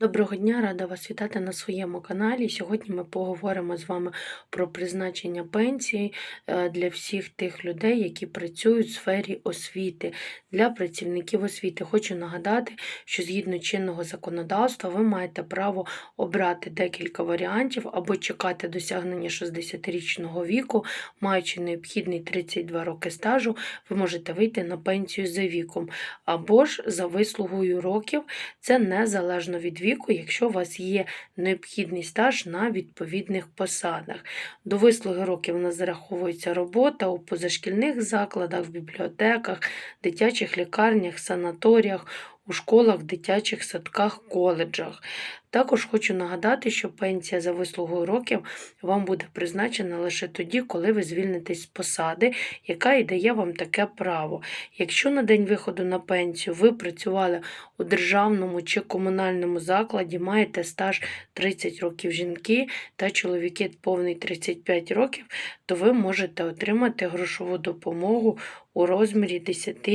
Доброго дня, рада вас вітати на своєму каналі. Сьогодні ми поговоримо з вами про призначення пенсії е, для всіх тих людей, які працюють в сфері освіти, для працівників освіти. Хочу нагадати, що згідно чинного законодавства ви маєте право обрати декілька варіантів або чекати досягнення 60-річного віку, маючи необхідний 32 роки стажу, ви можете вийти на пенсію за віком, або ж за вислугою років. Це незалежно від віку, якщо у вас є необхідний стаж на відповідних посадах. До вислуги років у нас зараховується робота у позашкільних закладах, в бібліотеках, дитячих лікарнях, санаторіях. У школах, дитячих садках, коледжах. Також хочу нагадати, що пенсія за вислугою років вам буде призначена лише тоді, коли ви звільнитесь з посади, яка і дає вам таке право. Якщо на день виходу на пенсію ви працювали у державному чи комунальному закладі, маєте стаж 30 років жінки та чоловіки повний 35 років, то ви можете отримати грошову допомогу у розмірі 10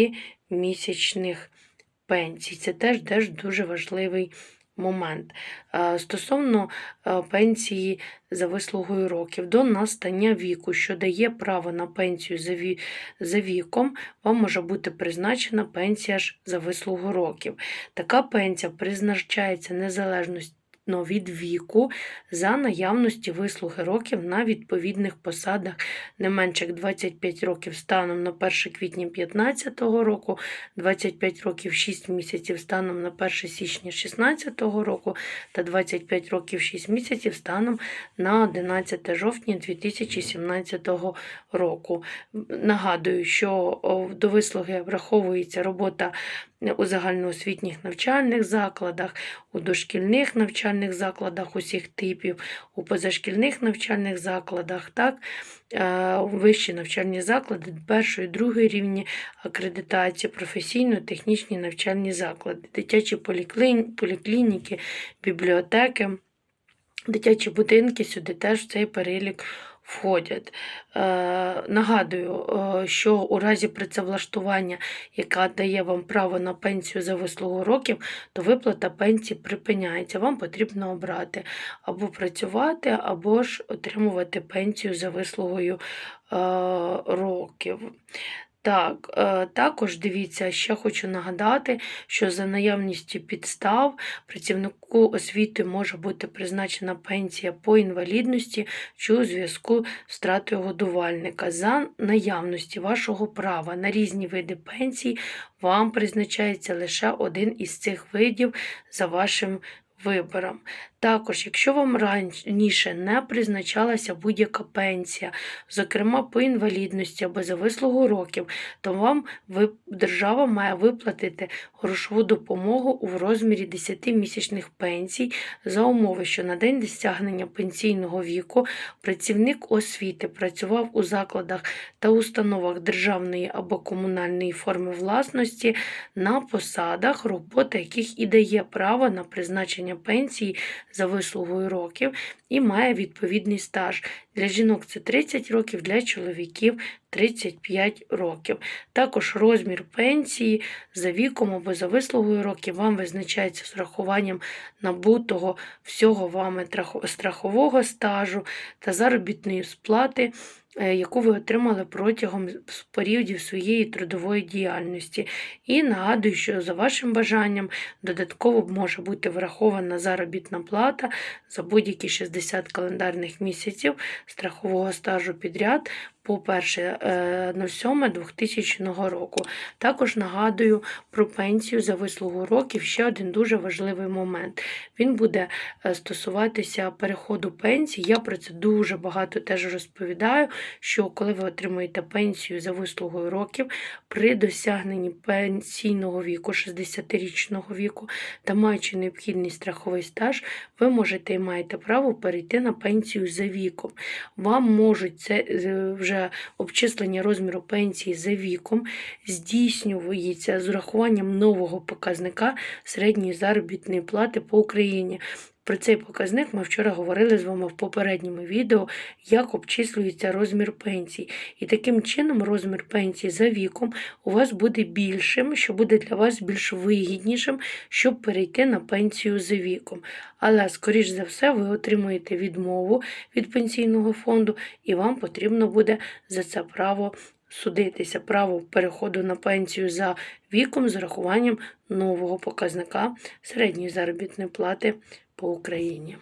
місячних пенсій. Це теж, теж дуже важливий момент. Е, Стосовно е, пенсії за вислугою років, до настання віку, що дає право на пенсію за віком, вам може бути призначена пенсія ж за вислугу років. Така пенсія призначається незалежно від віку за наявності вислуги років на відповідних посадах не менше як 25 років станом на 1 квітня 2015 року, 25 років 6 місяців станом на 1 січня 2016 року та 25 років 6 місяців станом на 11 жовтня 2017 року. Нагадую, що до вислуги враховується робота у загальноосвітніх навчальних закладах, у дошкільних навчальних закладах усіх типів, у позашкільних навчальних закладах, так, е, вищі навчальні заклади першої, другої рівні акредитації, професійно-технічні навчальні заклади, дитячі поліклініки, бібліотеки. Дитячі будинки сюди теж в цей перелік входять. Е, нагадую, е, що у разі працевлаштування, яка дає вам право на пенсію за вислугу років, то виплата пенсії припиняється. Вам потрібно обрати або працювати, або ж отримувати пенсію за вислугою е, років. Так, е, також дивіться, ще хочу нагадати, що за наявністю підстав працівнику освіти може бути призначена пенсія по інвалідності чи у зв'язку з втратою годувальника. За наявності вашого права на різні види пенсій вам призначається лише один із цих видів за вашим вибором. Також, якщо вам раніше не призначалася будь-яка пенсія, зокрема по інвалідності або за вислугу років, то вам держава має виплатити грошову допомогу у розмірі 10 місячних пенсій за умови, що на день досягнення пенсійного віку працівник освіти працював у закладах та установах державної або комунальної форми власності на посадах, робота яких і дає право на призначення пенсії за вислугою років і має відповідний стаж. Для жінок це 30 років, для чоловіків 35 років. Також розмір пенсії за віком або за вислугою років вам визначається з врахуванням набутого всього вами страхового стажу та заробітної сплати. Е, Яку ви отримали протягом періодів своєї трудової діяльності. І нагадую, що за вашим бажанням додатково може бути врахована заробітна плата за будь-які 60 календарних місяців страхового стажу підряд по 1.07.2000 року. Також нагадую про пенсію за вислугу років. Ще один дуже важливий момент. Він буде е, стосуватися переходу пенсії. Я про це дуже багато теж розповідаю, що коли ви отримуєте пенсію за вислугою років, при досягненні пенсійного віку, 60-річного віку та маючи необхідний страховий стаж, ви можете і маєте право перейти на пенсію за віком. Вам можуть це е, вже обчислення розміру пенсії за віком здійснюється з урахуванням нового показника середньої заробітної плати по Україні. Про цей показник ми вчора говорили з вами в попередньому відео, як обчислюється розмір пенсій. І таким чином розмір пенсії за віком у вас буде більшим, що буде для вас більш вигіднішим, щоб перейти на пенсію за віком. Але, скоріш за все, ви отримуєте відмову від пенсійного фонду, і вам потрібно буде за це право судитися, право переходу на пенсію за віком з урахуванням нового показника середньої заробітної плати по Україні.